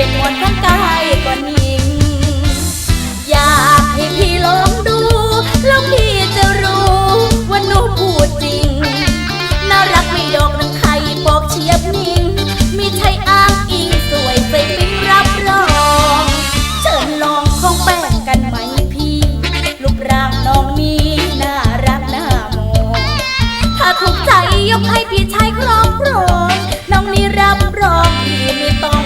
เป็นหมดทั้งกายก็นิ่ง อยากให้พี่ลองดู แล้วพี่จะรู้ว่าหนูพูดจริง น่ารักไม่ดอกนังใครบอกเชียบนิ่งมีใช่อ้างอิงสวยใสปิ้งรับรองเชิญลองของแป้งกันไหมพี่รูปร่างน้องนี้น่ารักน่ามองถ้าถูกใจยกให้พี่ชายครอบครองน้องนี้รับรองพี่ไม่ต้อง